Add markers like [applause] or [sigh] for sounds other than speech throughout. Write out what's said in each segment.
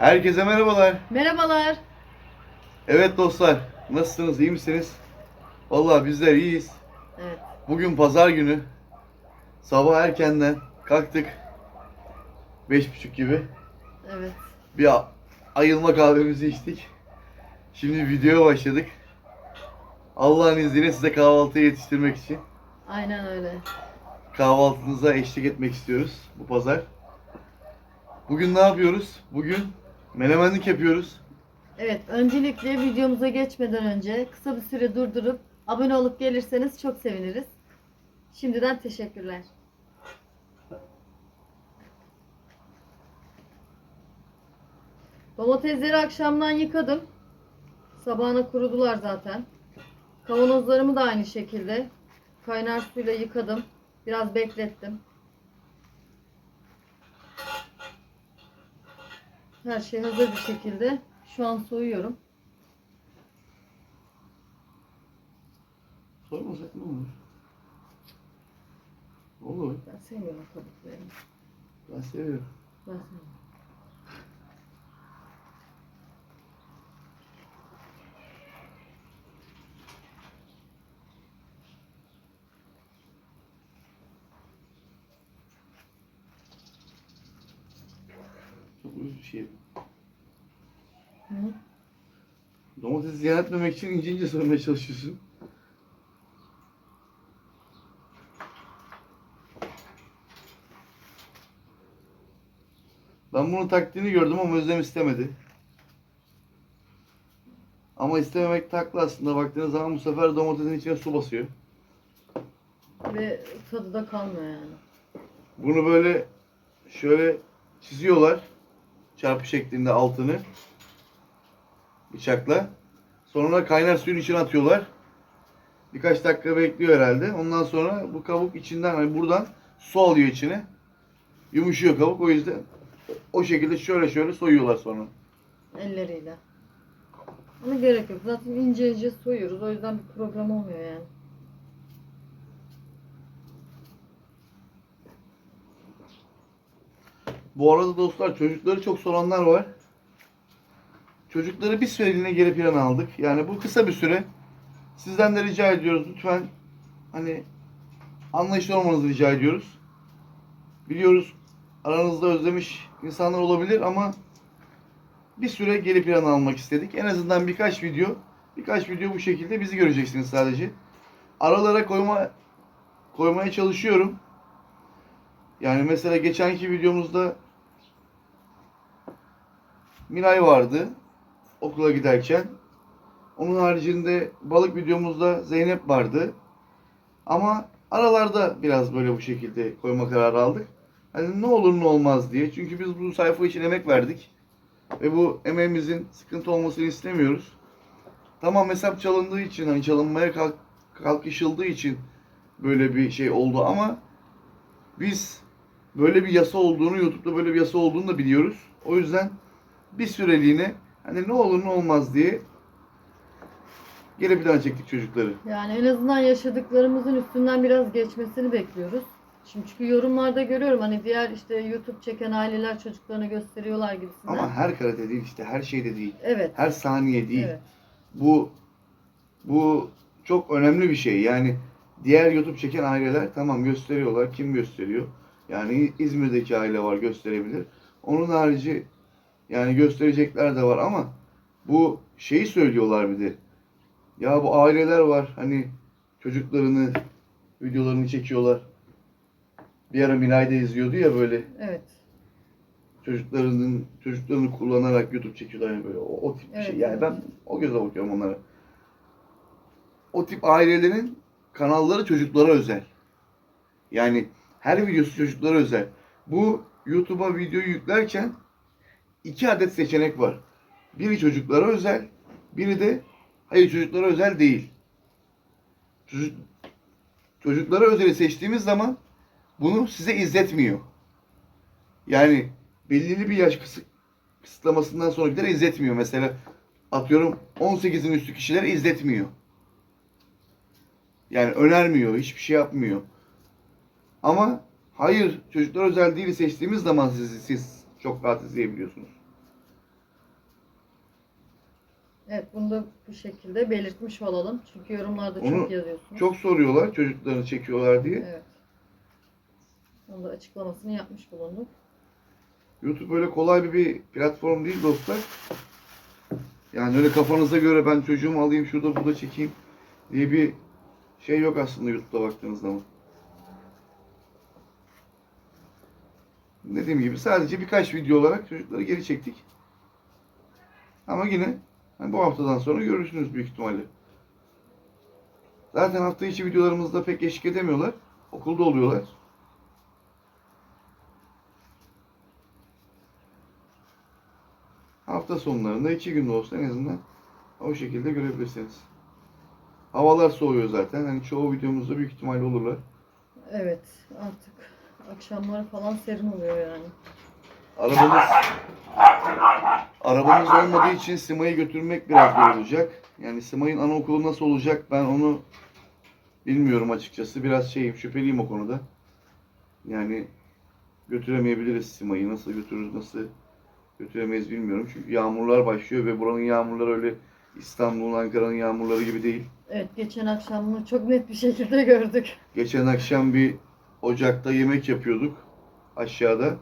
Herkese merhabalar. Merhabalar. Evet dostlar, nasılsınız, iyi misiniz? Vallahi bizler iyiyiz. Evet. Bugün pazar günü. Sabah erkenden kalktık. Beş buçuk gibi. Evet. Bir ayılma kahvemizi içtik. Şimdi videoya başladık. Allah'ın izniyle size kahvaltıya yetiştirmek için Aynen öyle. kahvaltınıza eşlik etmek istiyoruz bu pazar. Bugün ne yapıyoruz? Bugün menemenlik yapıyoruz. Evet. Öncelikle videomuza geçmeden önce kısa bir süre durdurup abone olup gelirseniz çok seviniriz. Şimdiden teşekkürler. Domatesleri akşamdan yıkadım. Sabahına kurudular zaten. Kavanozlarımı da aynı şekilde kaynar suyla yıkadım. Biraz beklettim. Her şey hazır bir şekilde. Şu an soyuyorum. Sormasak ne olur? Olur. Ben sevmiyorum kabuklarını. Ben seviyorum. Ben sevmiyorum. Çok ucuz bir şey. Hı? Domatesi ziyan etmemek için ince ince soymaya çalışıyorsun. Ben bunun taktiğini gördüm ama Özlem istemedi. Ama istememek taklı aslında. Baktığınız zaman bu sefer domatesin içine su basıyor. Ve tadı da kalmıyor yani. Bunu böyle şöyle çiziyorlar. Çarpı şeklinde altını. Bıçakla. Sonra kaynar suyun içine atıyorlar. Birkaç dakika bekliyor herhalde. Ondan sonra bu kabuk içinden hani buradan su alıyor içine. Yumuşuyor kabuk. O yüzden o şekilde şöyle şöyle soyuyorlar sonra. Elleriyle. Ama gerek yok. Zaten ince ince soyuyoruz. O yüzden bir problem olmuyor yani. Bu arada dostlar çocukları çok soranlar var. Çocukları bir süreliğine geri plana aldık. Yani bu kısa bir süre. Sizden de rica ediyoruz lütfen hani anlayışlı olmanızı rica ediyoruz. Biliyoruz aranızda özlemiş insanlar olabilir ama bir süre geri plana almak istedik. En azından birkaç video, birkaç video bu şekilde bizi göreceksiniz sadece. Aralara koyma koymaya çalışıyorum. Yani mesela geçenki videomuzda Miray vardı okula giderken. Onun haricinde balık videomuzda Zeynep vardı. Ama aralarda biraz böyle bu şekilde koyma kararı aldık. Hani ne olur ne olmaz diye. Çünkü biz bu sayfa için emek verdik. Ve bu emeğimizin sıkıntı olmasını istemiyoruz. Tamam hesap çalındığı için, hani çalınmaya kalk, kalkışıldığı için böyle bir şey oldu ama biz böyle bir yasa olduğunu, YouTube'da böyle bir yasa olduğunu da biliyoruz. O yüzden bir süreliğine hani ne olur ne olmaz diye geri plana çektik çocukları. Yani en azından yaşadıklarımızın üstünden biraz geçmesini bekliyoruz. Şimdi çünkü yorumlarda görüyorum hani diğer işte YouTube çeken aileler çocuklarını gösteriyorlar gibisinden. Ama her karate değil işte, her şeyde değil. Evet. Her saniye değil. Evet. Bu bu çok önemli bir şey. Yani diğer YouTube çeken aileler tamam gösteriyorlar. Kim gösteriyor? Yani İzmir'deki aile var gösterebilir. Onun harici yani gösterecekler de var ama bu şeyi söylüyorlar bir de. Ya bu aileler var hani çocuklarını videolarını çekiyorlar. Bir ara Milay'da izliyordu ya böyle Evet. çocuklarının çocuklarını kullanarak YouTube çekiyorlar yani böyle o, o tip bir Evet, şey. Yani evet. ben o gözle bakıyorum onlara. O tip ailelerin kanalları çocuklara özel. Yani her videosu çocuklara özel. Bu YouTube'a videoyu yüklerken iki adet seçenek var. Biri çocuklara özel, biri de hayır çocuklara özel değil. Çocuk, çocuklara özeli seçtiğimiz zaman bunu size izletmiyor. Yani belirli bir yaş kısı- kısıtlamasından sonrakileri izletmiyor. Mesela atıyorum 18'in üstü kişileri izletmiyor. Yani önermiyor, hiçbir şey yapmıyor. Ama hayır çocuklar özel değil seçtiğimiz zaman sizi siz çok rahat izleyebiliyorsunuz. Evet bunu da bu şekilde belirtmiş olalım. Çünkü yorumlarda Onu çok yazıyorsunuz. Çok soruyorlar çocuklarını çekiyorlar diye. Evet. Onu da açıklamasını yapmış bulunduk. YouTube öyle kolay bir, bir platform değil dostlar. Yani öyle kafanıza göre ben çocuğumu alayım şurada burada çekeyim diye bir şey yok aslında YouTube'da baktığınız zaman. Dediğim gibi sadece birkaç video olarak çocukları geri çektik. Ama yine hani bu haftadan sonra görürsünüz büyük ihtimalle. Zaten hafta içi videolarımızda pek eşlik edemiyorlar. Okulda oluyorlar. Hafta sonlarında iki gün de olsa en azından o şekilde görebilirsiniz. Havalar soğuyor zaten. Hani çoğu videomuzda büyük ihtimalle olurlar. Evet artık akşamları falan serin oluyor yani. Arabamız arabamız olmadığı için Sima'yı götürmek biraz zor olacak. Yani Sima'nın anaokulu nasıl olacak ben onu bilmiyorum açıkçası. Biraz şeyim şüpheliyim o konuda. Yani götüremeyebiliriz Sima'yı. Nasıl götürürüz, nasıl götüremeyiz bilmiyorum. Çünkü yağmurlar başlıyor ve buranın yağmurları öyle İstanbul'un, Ankara'nın yağmurları gibi değil. Evet geçen akşam bunu çok net bir şekilde gördük. Geçen akşam bir ocakta yemek yapıyorduk aşağıda.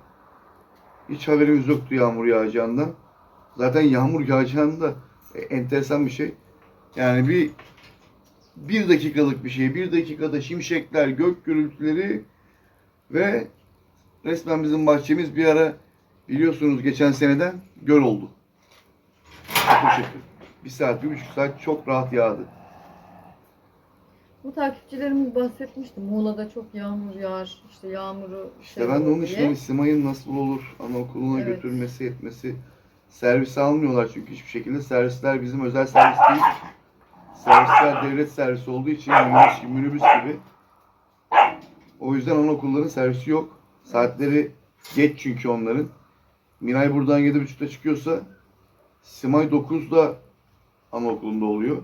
Hiç haberimiz yoktu yağmur yağacağından. Zaten yağmur yağacağında e, enteresan bir şey. Yani bir bir dakikalık bir şey. Bir dakikada şimşekler, gök gürültüleri ve resmen bizim bahçemiz bir ara biliyorsunuz geçen seneden göl oldu. Bu şekil. Bir saat, bir buçuk saat çok rahat yağdı. Bu takipçilerimiz bahsetmişti. Muğla'da çok yağmur yağar. işte yağmuru İşte şey ben de olur için diye. Simay'ın nasıl olur anaokuluna Evet. götürmesi etmesi servis almıyorlar çünkü hiçbir şekilde servisler bizim özel servis değil. Servisler devlet servisi olduğu için minibüs, minibüs gibi. O yüzden anaokulların servisi yok. Saatleri geç çünkü onların. Miray buradan 7.30'da çıkıyorsa Simay 9'da anaokulunda oluyor.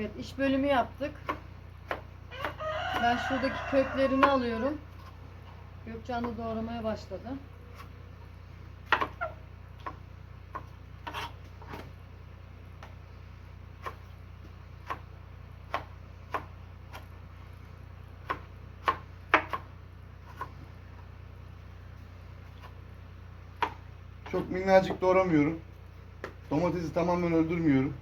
Evet iş bölümü yaptık. Ben şuradaki köklerini alıyorum. Gökçen de doğramaya başladı. Çok minnacık doğramıyorum. Domatesi tamamen öldürmüyorum.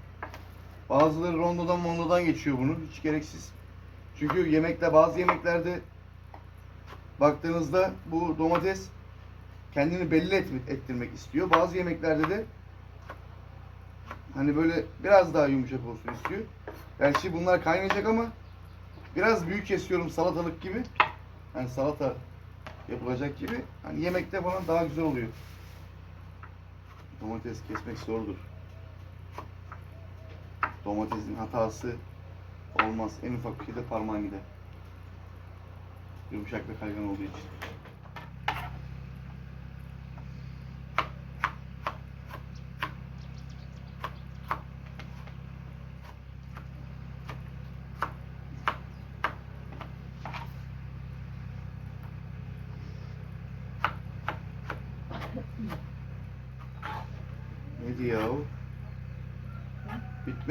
Bazıları rondodan mondodan geçiyor bunu. Hiç gereksiz. Çünkü yemekte bazı yemeklerde baktığınızda bu domates kendini belli et- ettirmek istiyor. Bazı yemeklerde de hani böyle biraz daha yumuşak olsun istiyor. Gerçi bunlar kaynayacak ama biraz büyük kesiyorum salatalık gibi. Hani salata yapılacak gibi. Hani yemekte bana daha güzel oluyor. Domates kesmek zordur. Domatesin hatası olmaz. En ufak bir şeyde parmağın gider. Yumuşak ve kaygan olduğu için.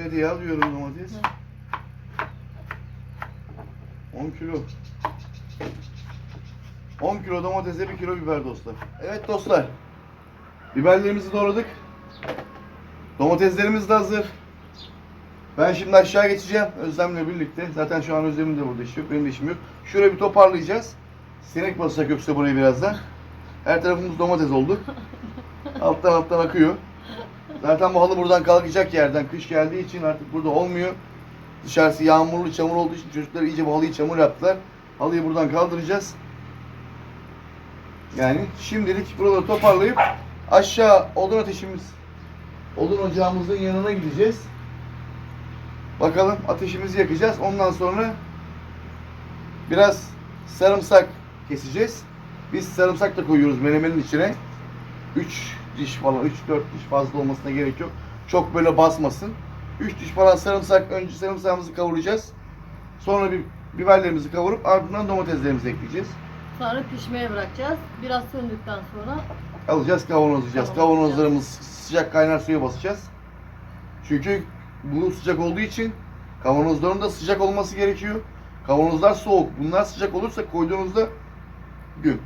Bitmedi ya diyorum domates. 10 kilo. 10 kilo domatese 1 kilo biber dostlar. Evet dostlar. Biberlerimizi doğradık. Domateslerimiz de hazır. Ben şimdi aşağı geçeceğim Özlem'le birlikte. Zaten şu an Özlem'in de burada işi yok. Benim de işim yok. Şurayı bir toparlayacağız. Sinek basacak yoksa burayı birazdan. Her tarafımız domates oldu. Alttan alttan akıyor. Zaten bu halı buradan kalkacak yerden. Kış geldiği için artık burada olmuyor. Dışarısı yağmurlu, çamur olduğu için çocuklar iyice bu halıyı çamur yaptılar. Halıyı buradan kaldıracağız. Yani şimdilik buraları toparlayıp aşağı odun ateşimiz, odun ocağımızın yanına gideceğiz. Bakalım ateşimizi yakacağız. Ondan sonra biraz sarımsak keseceğiz. Biz sarımsak da koyuyoruz menemenin içine. 3 diş falan, 3-4 diş fazla olmasına gerek yok. Çok böyle basmasın. 3 diş falan sarımsak, önce sarımsağımızı kavuracağız. Sonra bir biberlerimizi kavurup ardından domateslerimizi ekleyeceğiz. Sonra pişmeye bırakacağız. Biraz söndükten sonra Alacağız kavanozlayacağız. Kavanozlarımız sıcak kaynar suya basacağız. Çünkü bu sıcak olduğu için kavanozların da sıcak olması gerekiyor. Kavanozlar soğuk. Bunlar sıcak olursa koyduğunuzda gün.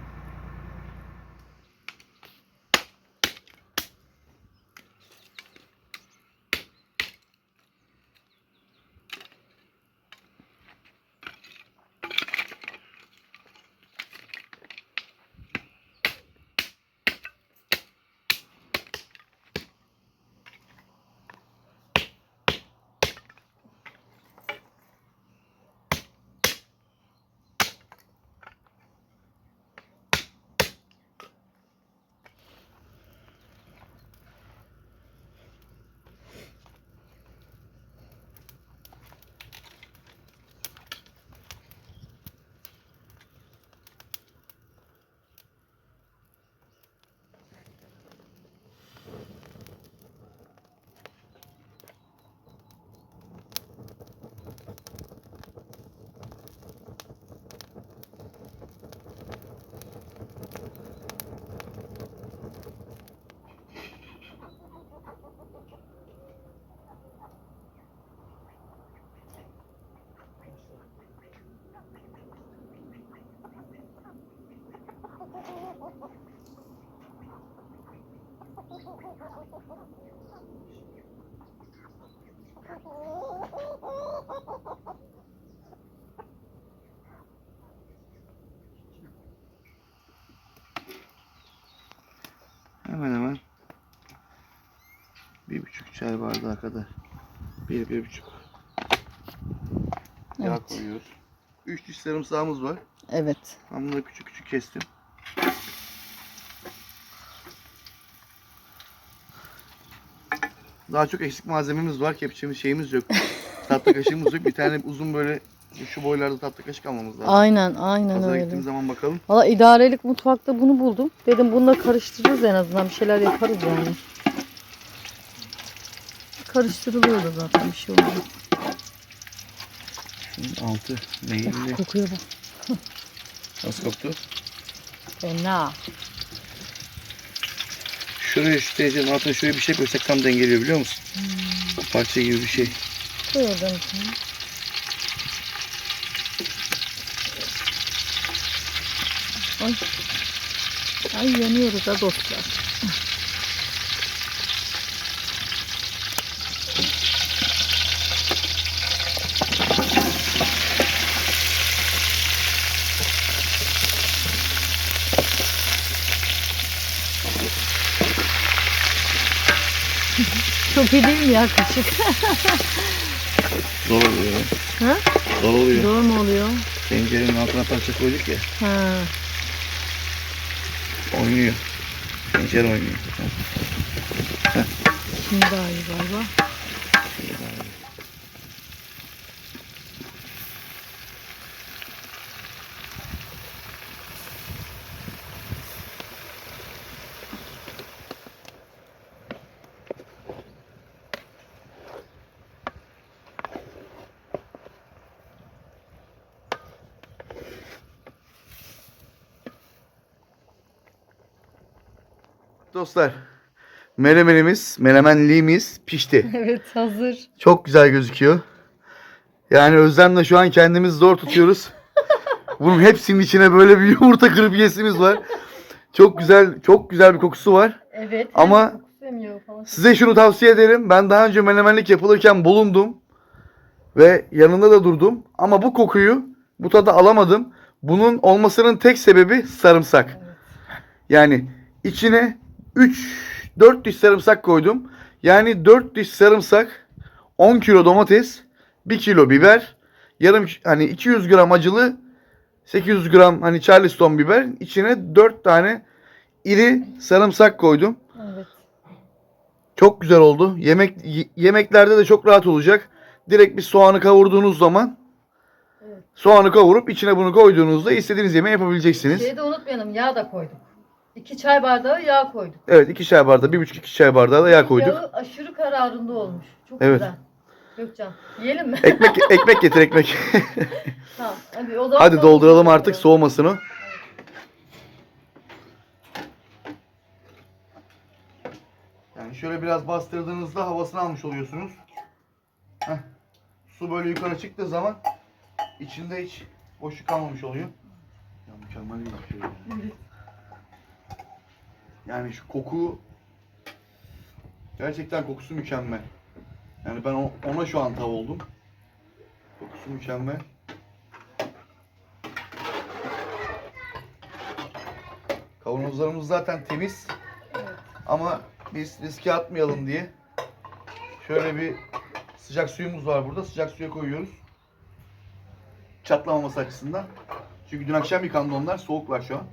Bir buçuk çay bardağı kadar. Bir, bir buçuk. Yağ Evet. koyuyoruz. Üç diş sarımsağımız var. evet. Ben bunları küçük küçük kestim. Daha çok eksik malzememiz var. Kepçemiz şeyimiz yok. [laughs] tatlı kaşığımız yok. Bir tane uzun böyle şu boylarda tatlı kaşık almamız lazım. Aynen aynen Pazara öyle. gittiğimiz zaman bakalım. Valla idarelik mutfakta bunu buldum. Dedim bununla karıştırırız en azından bir şeyler yaparız yani. Karıştırılıyor da zaten bir şey olmuyor. Şunun altı neyli? Kokuya bak. Nasıl koktu? Fena. Şuraya şu tencerenin altına şöyle bir şey koysak tam dengeliyor biliyor musun? Parça gibi bir şey. Koy oradan içine. Ay. Ay yanıyoruz ha dostlar. İyi değil mi ya kaşık? Zor oluyor. Ha? Zor oluyor. Doğru mu oluyor? Tencerenin altına parça koyduk ya. Ha. Oynuyor. Tencere oynuyor. Şimdi daha iyi galiba. Dostlar, menemenimiz, menemenliğimiz pişti. [laughs] Evet hazır. Çok güzel gözüküyor. Yani Özlem'le şu an kendimizi zor tutuyoruz. [laughs] Bunun hepsinin içine böyle bir yumurta kırıp yesimiz var. Çok güzel, çok güzel bir kokusu var. Evet. Ama- falan. Size şunu tavsiye ederim. Ben daha önce menemenlik yapılırken bulundum. Ve yanında da durdum. Ama bu kokuyu, bu tadı alamadım. Bunun olmasının tek sebebi sarımsak. Evet. Yani içine 3 4 diş sarımsak koydum. Yani 4 diş sarımsak, 10 kilo domates, 1 kilo biber, yarım hani 200 gram acılı, 800 gram hani Charleston biber, içine 4 tane iri sarımsak koydum. Evet. Çok güzel oldu. Yemek yemeklerde de çok rahat olacak. Direkt bir soğanı kavurduğunuz zaman soğanı kavurup içine bunu koyduğunuzda istediğiniz yemeği yapabileceksiniz. Şeyi de unutmayalım yağ da koyduk. 2 çay bardağı yağ koyduk. Evet iki çay bardağı, bir buçuk iki çay bardağı da yağ koyduk. Yağı aşırı kararında olmuş. Çok Evet. güzel. Gökcan yiyelim mi? Ekmek [laughs] ekmek getir ekmek. [laughs] tamam. Hadi, o zaman Hadi dolduralım artık dolduralım. soğumasın o. Yani şöyle biraz bastırdığınızda havasını almış oluyorsunuz. Heh. Su böyle yukarı çıktığı zaman içinde hiç boşluk kalmamış oluyor. Ya mükemmel bir şey. ya. Yani şu koku gerçekten kokusu mükemmel. Yani ben ona şu an tav oldum. Kokusu mükemmel. Kavanozlarımız zaten temiz Evet. ama biz riske atmayalım diye şöyle bir sıcak suyumuz var burada. Sıcak suya koyuyoruz. Çatlamaması açısından. Çünkü dün akşam yıkandı onlar. Soğuklar şu an.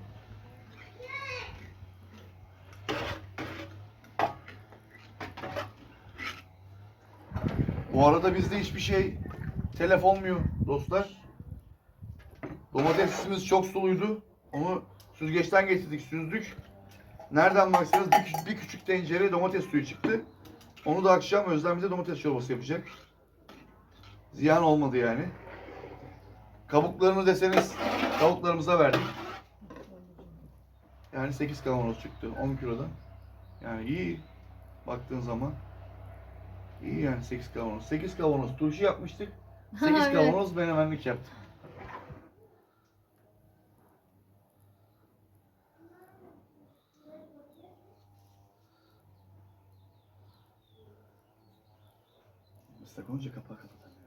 Arada bizde hiçbir şey telef olmuyor dostlar. Domatesimiz çok suluydu. Onu süzgeçten getirdik, süzdük. Nereden baksanız bir, küçük- bir küçük tencere domates suyu çıktı. Onu da akşam Özlem bize domates çorbası yapacak. Ziyan olmadı yani. Kabuklarını deseniz tavuklarımıza verdik. Yani 8 kavanoz çıktı 10 kilodan. Yani iyi baktığın zaman. İyi yani 8 kavanoz. 8 kavanoz turşu yapmıştık. [laughs] 8 Evet. kavanoz menemenlik yaptık. Islak olunca kapağı kapatamıyorum.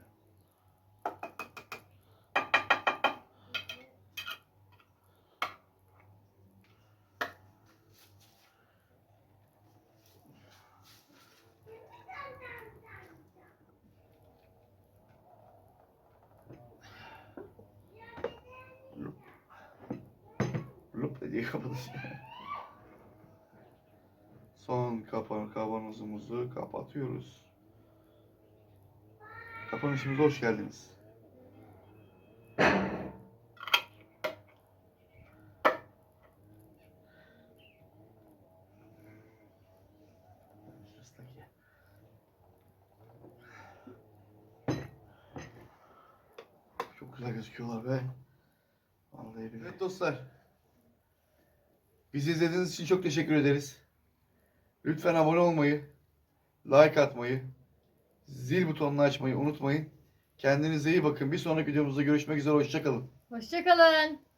Kapatış. [laughs] Son kapan kavanozumuzu kapatıyoruz. Kapanışımıza hoş geldiniz. Çok güzel gözüküyorlar be. Vallahi billahi. Evet dostlar. Bizi izlediğiniz için çok teşekkür ederiz. Lütfen abone olmayı, like atmayı, zil butonunu açmayı unutmayın. Kendinize iyi bakın. Bir sonraki videomuzda görüşmek üzere. Hoşçakalın. Hoşçakalın.